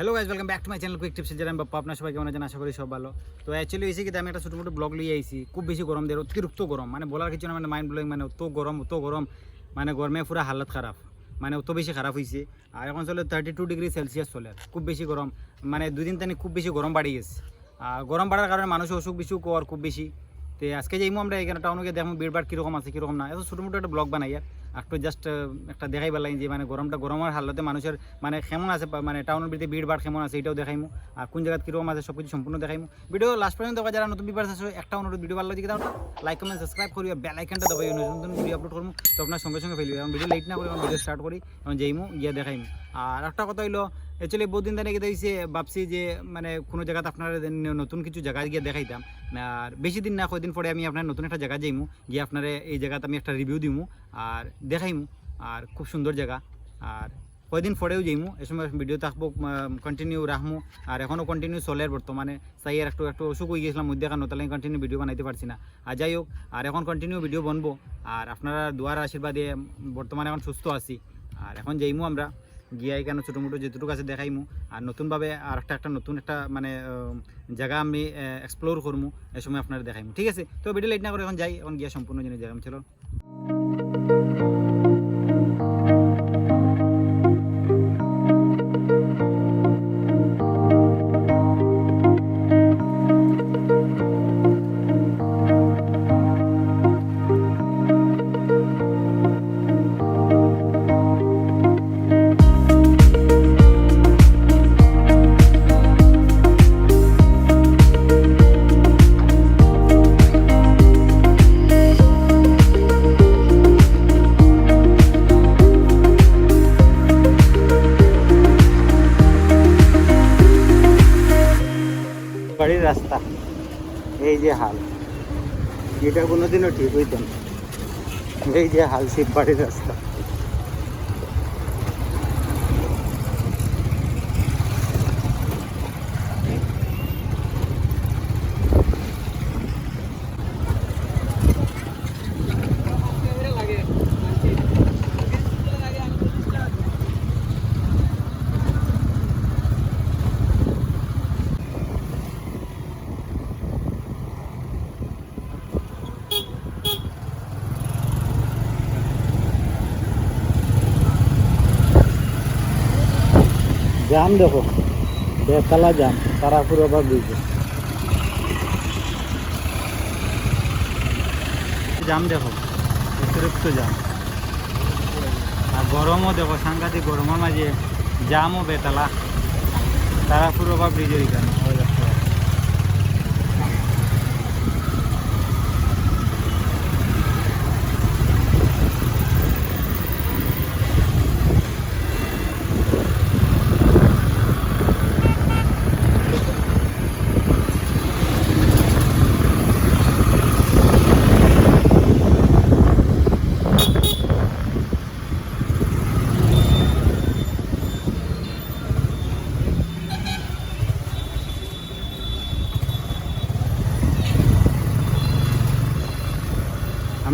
Hello guys welcome back to my channel quick tips যেটা আমি বাপ্পা আপনার সবাই কেমন আছেন? আশা করি সব ভালো। তো অ্যাকচুয়ালি হয়েছে কি আমি একটা ছোটো মোটো ব্লগ লিয়ে আইছি। খুব বেশি গরম দেয়, অতিরিক্ত গরম। মানে বলার কিছু না মানে মাইন্ড ব্লোয়িং মানে অত গরম অত গরম। মানে গরমে পুরো হালত খারাপ। মানে অত বেশি খারাপ হয়েছে আর এখন চলে থার্টি টু ডিগ্রি সেলসিয়াস চলে। খুব বেশি গরম। মানে দুদিন তানি খুব বেশি গরম বাড়ি গেছে। আর গরম বাড়ার কারণে মানুষ অসুখ বিসুখ আর খুব বেশি। তো আজকে যাইমু আমরা এখানে টাউনে গিয়ে দেখব ভাড় কীরকম আছে, কীরকম না। এত ছোটো মোটো একটা ব্লগ বানাই আর। একটু জাস্ট একটা দেখাই পেলাই যে মানে গরমটা গরমের হালতে মানুষের মানে কেমন আছে মানে টাউনের ভিতরে ভিড় ভাড় কেমন আছে, এটাও দেখাইমু। আর কোন জায়গায় কীরকম আছে সব কিছু সম্পূর্ণ দেখাইমু। ভিডিও লাস্ট পর্যন্ত দেখা, যারা নতুন বিপার আছে, একটা অনুরোধ ভিডিও ভালো লাগে দাও লাইক কমেন্ট সাবস্ক্রাইব করি বেল আইকনটা দবাই নতুন নতুন ভিডিও আপলোড করব তো আপনার সঙ্গে সঙ্গে ফেলবি এখন ভিডিও লেট না করি এখন ভিডিও স্টার্ট করি, এখন যাইমু, গিয়ে দেখাইমু। আর একটা কথা হইল অ্যাকচুয়ালি বহুদিন ধরে গিয়ে দিয়েছে ভাবছি যে মানে কোনো জায়গাতে আপনার নতুন কিছু জায়গায় গিয়ে দেখাইতাম। আর বেশি দিন না, কয়দিন পরে আমি আপনার নতুন একটা জায়গা যাইমু। গিয়ে আপনার এই জায়গাতে আমি একটা রিভিউ দিমু। আর দেখাইমু, আর খুব সুন্দর জায়গা। আর কয়দিন পরেও যাইমু, এ সময় ভিডিও থাকব কন্টিনিউ রাখমু, আর এখনও কন্টিনিউ চলে বর্তমানে। চাই আর একটু একটু অসুখ হয়ে গেছিলাম, মধ্যে কারণ তাহলে কন্টিনিউ ভিডিও বানাইতে পারছি না। আর যাই হোক, আর এখন কন্টিনিউ ভিডিও বনবো। আর আপনারা দুয়ার আশীর্বাদে বর্তমানে এখন সুস্থ আছি। আর এখন যাইমু আমরা, গিয়া কেন ছোটো মোটো যেটুকু আছে দেখাইমু। আর নতুনভাবে আর একটা একটা নতুন একটা মানে জায়গা আমি এক্সপ্লোর করমু, এ সময় আপনারা দেখাইমু, ঠিক আছে? তো ভিডিও লেট না করে এখন যাই, এখন গিয়া সম্পূর্ণ জিনিস দেখাম চলো। কোনোদিনও ঠিক হইত না। এই যে হালসিপ বাড়ির রাস্তা। জাম দেখো বেতলা জাম তারাপুর আবার ব্রিজে। জাম দেখো, অতিরিক্ত জাম আর গরমও দেখো, সাংঘাতিক গরমের মাঝে জামও বেতলা, তারাপুর আবার ব্রিজের এখানে ওই দেখো।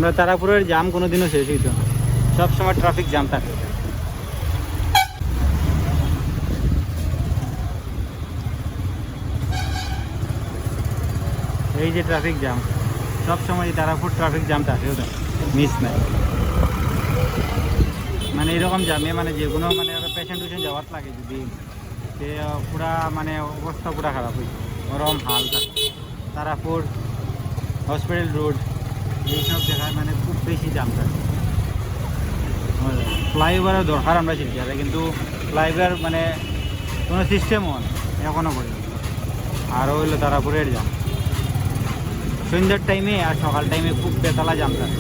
আমরা তারাপুরের জাম কোনোদিনও শেষ হইতো না। সব সময় ট্রাফিক জ্যাম থাকে। এই যে ট্রাফিক জ্যাম সব সময় তারাপুর ট্রাফিক জ্যাম থাকে ওটা মিস নাই। মানে এরকম জামে মানে যে কোনো মানে পেশেন্ট টেশেন্ট যাওয়ার লাগে যদি, সে পুরা মানে অবস্থা পুরা খারাপ হয়েছে গরম হাল থাকে। তারাপুর হসপিটাল রোড এইসব জায়গায় মানে খুব বেশি জাম থাকে। ফ্লাইওভারের দরকার আমরা শিখতে কিন্তু ফ্লাইওভার মানে কোনো সিস্টেমও নেই এখনও পর্যন্ত। আরও হইল তারাপুরের জাম। সন্ধ্যার টাইমে আর সকাল টাইমে খুব বেতলা জাম থাকে।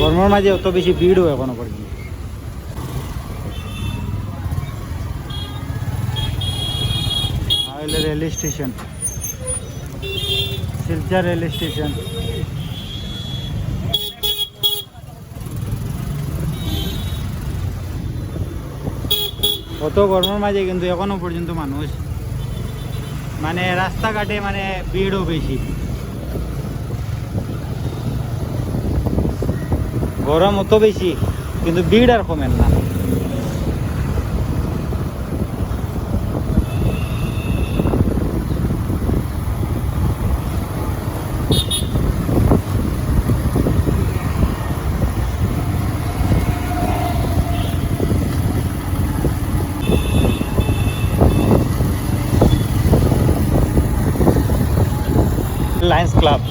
গরমের মাঝে অত বেশি ভিড়ও এখনও পর্যন্ত rail station. Silchar rail station. অত গরমের মাঝে কিন্তু এখনও পর্যন্ত মানুষ মানে রাস্তাঘাটে মানে ভিড়ও বেশি। গরম অত বেশি, কিন্তু ভিড় আর কমেন না। লায়ন্স ক্লাব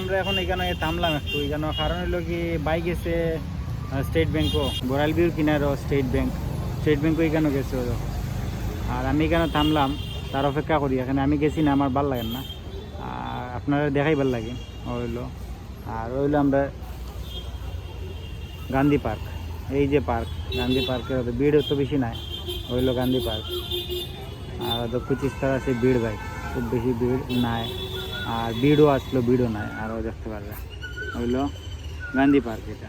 আমরা এখন এখানে থামলাম একটু, এখানে কারণ হলো কি বাইক গেছে স্টেট ব্যাংকও বড়াল বিউর কিনারও স্টেট ব্যাংক স্টেট ব্যাংকও এখানে গেছে ও যখন। আর আমি এখানে থামলাম, তার অপেক্ষা করি, এখানে আমি গেছি না, আমার ভালো লাগে না। আর আপনারা দেখাই ভালো লাগে হইল আর হইল আমরা গান্ধী পার্ক। এই যে পার্ক, গান্ধী পার্কের তো ভিড় তো বেশি নাই, হইল গান্ধী পার্ক। আর তো পঁচিশটা আছে ভিড় ভাই, খুব বেশি ভিড় নাই। আর ভিড়ও আসলো, ভিড়ও নাই, আরও দেখতে পারবে। হইল গান্ধী পার্ক এটা।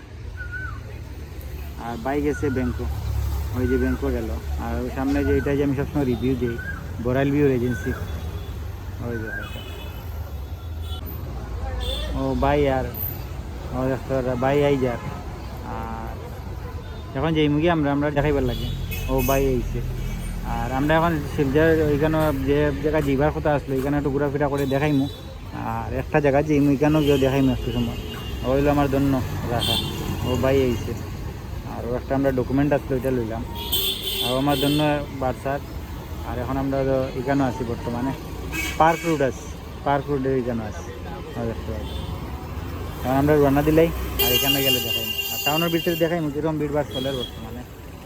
আর বাইক এসে ব্যাংকো ওই যে ব্যাংকও গেল। আর সামনে যে এটা যে আমি সবসময় রিভিউ দিই, বরাইল ভিউর এজেন্সি ওই যে। ও বাই আর বাই আই যার আর এখন যেই মুগি আমরা আমরা দেখাইবার লাগে। ও বাই আইছে। আর আমরা এখন শিলজার ওইখানে যে জায়গা যাইবার কথা আসলো, ওইখানে একটু ঘোরাফেরা করে দেখাইমু। আর একটা জায়গা যে ওইখানেও গিয়ে দেখাইমু একটু সময়। ওইলো আমার জন্য রাখা। ও বাই আইছে। আর ও একটা আমরা ডকুমেন্ট আসলো ওইটা লইলাম। আর আমার জন্য বার্সার। আর এখন আমরা এখানেও আছি বর্তমানে। পার্ক রুট আছি। পার্ক রুটে এখানে আছি। দেখতে পাচ্ছি এখন আমরা রান্না দিলাই আর এখানে গেলে দেখাই আর টাউনের ভিতরে দেখাই কীরকম ভিড় বাড় চলে বর্তমানে।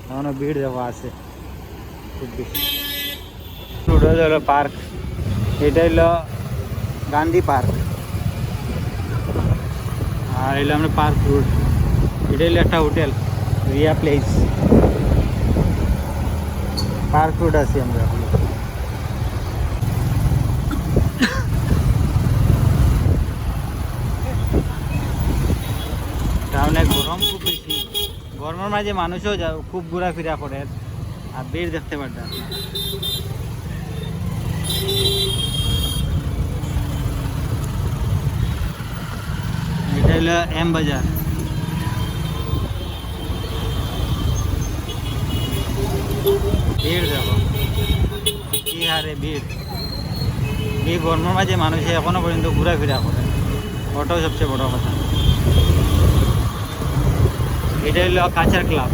এখনও ভিড় দেখো আছে, খুব বেশি। হলো পার্ক এটা হলো গান্ধী পার্ক আর এলো আমরা পার্ক রুট এটা হলো একটা hotel Riya place park route আছি আমরা এখন টাউনে গরম খুব বেশি গরমের মাঝে মানুষও খুব ঘোরাফেরা করে আর ভিড় দেখতে আপনারা। এটা দেখো, কি হারে মাঝে মানুষে এখনও পর্যন্ত ঘোরাফেরা করে। ওটাও সবচেয়ে বড় কথা। এটা হলো কাচার ক্লাব।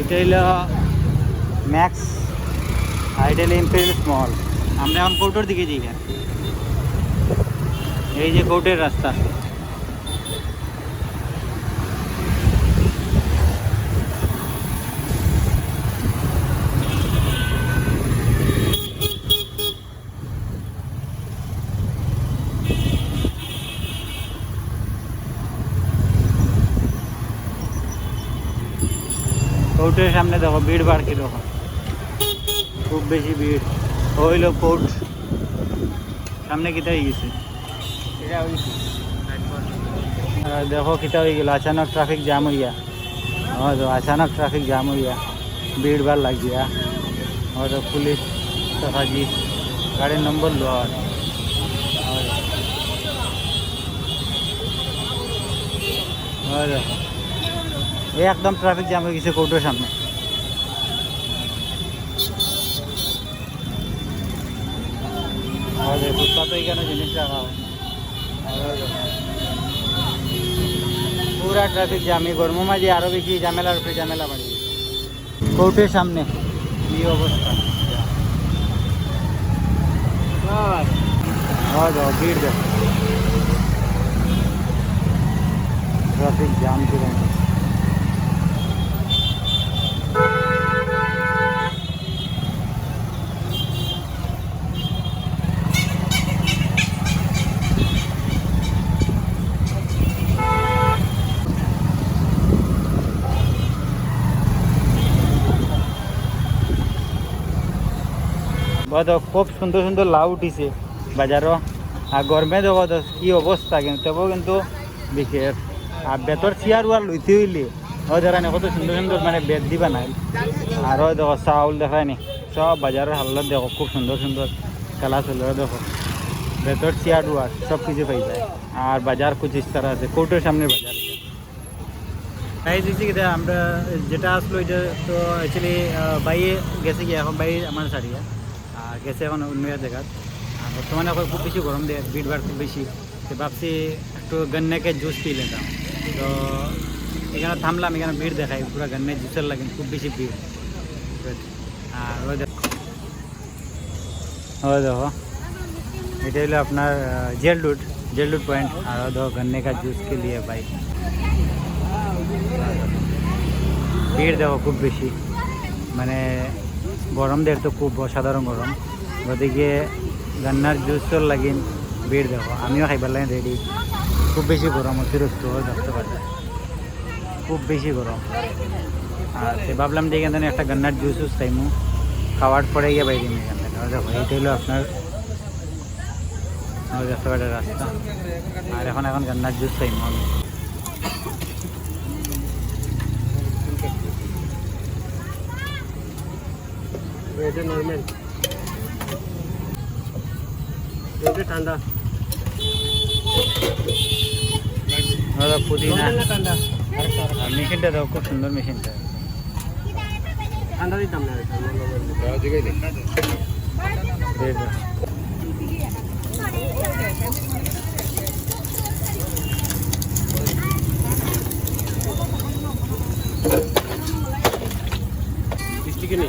এটা হলো ম্যাক্স আর এটা হলো স্মল। আমরা এখন কৌটোর দিকে যাই। এই যে কৌটের রাস্তা। কোর্টের সামনে দেখো, ভিড় ভাড় কীরকম খুব বেশি ভিড়। হইল কোর্ট। সামনে কিতা হয়ে গেছে দেখো কিতা হয়ে গেল, আচানক ট্রাফিক জ্যাম হইয়া। হ্যাঁ হয়তো আচানক ট্রাফিক জ্যাম হইয়া। ভিড় ভাড় লাগিয়া। হ্যাঁ হয়তো পুলিশ তথাজি গাড়ির নম্বর লওয়া হয়। হ্যাঁ দেখো একদম ট্রাফিক জ্যাম হয়ে গেছে কোর্টের সামনে। আর এই ফুটপাতে এখানে জিনিস রাখা হয়। আর পুরা ট্রাফিক জ্যাম এই গরমের মাঝে আরও বেশি ঝামেলার উপরে ঝামেলা বাড়ি। কোর্টের সামনে। কি অবস্থা? হয় দেখো ভিড় দেখো। ট্রাফিক জ্যাম কীরকম? খুব সুন্দর সুন্দর লাউ উঠিছে বাজারও আর গরমে তো, কি অবস্থা কিন্তু তবুও কিন্তু বিশেষ। আর বেতর চেয়ার ওয়ার লইতে হইলে ও দেখা নি কত সুন্দর সুন্দর মানে বেদ দিবা নাই। আর ওই দেখো, চাউল দেখায় নি। সব বাজারের হালত দেখো, খুব সুন্দর সুন্দর খেলা চলে দেখো। বেতর চেয়ার ওয়ার সব কিছু পাই যায়। আর বাজার কুচ ইস্তারা আছে কোর্টের সামনে বাজার হয়েছে কি আমরা যেটা আসলো, এটা তো অ্যাকচুয়ালি বাইরে গেছে কি, এখন বাইরে আমার সারিয়া আর গেছে এখন অন্য এক জায়গাত আর বর্তমানে এখন খুব বেশি গরম দেয় ভিড় ভাড় খুব বেশি তো ভাবছি একটু গন্নাকে জুস পি নিতাম তো এখানে থামলাম এখানে ভিড় দেখাই পুরো গন্নে জুসের লাগে খুব বেশি ভিড় আর ওই দেখো ওই দেখো এটা হলো আপনার jail route jail route point और वो देखो गन्ने का जूस के लिए बाइक ভিড় দেখো খুব বেশি মানে গরম দের তো খুব অসাধারণ গরম। গতিকে গান্নার জুসর লাগিন ভিড় দেখো আমিও খাইবার লাগে রেডি খুব বেশি গরম অতিরিক্ত দেখতে পারে খুব বেশি গরম আর সে ভাবলাম যে এখান একটা গান্নার জুস উস খাইমু। খাওয়ার পরে গিয়ে বাইরে নিয়ে এখান দেখো এইটা হলো আপনার রাস্তা আর এখন এখন গান্নার জুস খাইমু আমি। এটা নর্মাল এটা ঠান্ডা ওরা পুদিনা ঠান্ডা আর মেশিনটা দাও খুব সুন্দর মেশিনটা ঠান্ডা দিতাম না এটা বেশ দাও। মিষ্টি নেই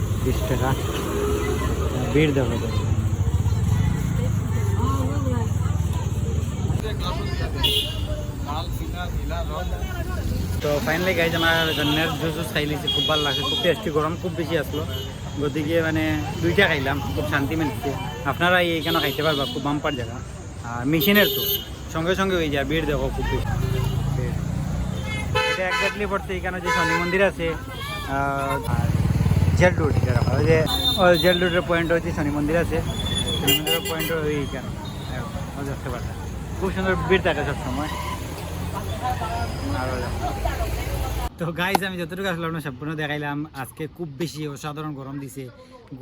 বিশ টাকা। বিড় দেখো তো। ফাইনালি গাইজ আমার জন্মের জুস জুস খাই খুব ভালো লাগছে, খুব টেস্টি গরম খুব বেশি আসলো। গতিকে মানে দুইটা খাইলাম, খুব শান্তি মিলছে। আপনারা এইখানে খাইতে পারবা? খুব বাম্পার জায়গা। আর মেশিনের তো, সঙ্গে সঙ্গে হয়ে যায় ভিড় দেখো খুব বেশি। এটা একজাক্টলি পড়ছে এইখানে যে শনি মন্দির আছে। আর জেল রুট যে জেল রুটের পয়েন্ট হচ্ছে শনি মন্দির আছে। শনি মন্দিরের পয়েন্ট ওই কেন? দেখতে খুব সুন্দর ভিড় থাকে সবসময়। আর তো গাইজ আমি যতটুকু আসলে আপনার সম্পূর্ণ দেখাইলাম। আজকে খুব বেশি অসাধারণ গরম দিছে।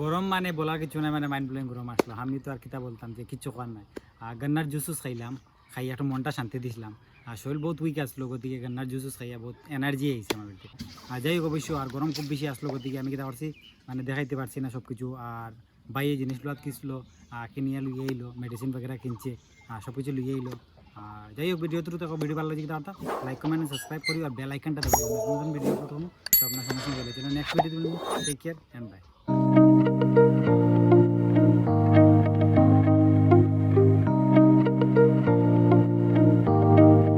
গরম মানে বলার কিছু নাই মানে মাইন্ড ব্লোয়িং গরম আসলো। আমি তো আর কিতা বলতাম যে, কিচ্ছু করার নাই। আর গন্নার জুসুস খাইলাম খাই একটু মনটা শান্তি দিছিলাম। আর শরীর বহুত উইক আসলো গতিকে গন্নার জুসুস খাইয়া বহুত এনার্জি আইছে আমার ভিতরে আর যাই হোক অবশ্য আর গরম খুব বেশি আসলো গতিকে আমি কিতা করছি মানে দেখাইতে পারছি না সব কিছু আর বাই এই জিনিসগুলো কিনছিল কিনিয়া লুইয়ে আইলো মেডিসিন বগেরা কিনছে আর সব কিছু লুইয়ে আইলো আর যাই হোক ভিডিও থ্রু দেখো ভিডিও ভালো লাগে দাদা লাইক কমেন্ট সাবস্ক্রাইব করি আর বেল আইকনটা দেবো। নতুন ভিডিও প্রথম তো আপনার সঙ্গে সঙ্গে next video take care and bye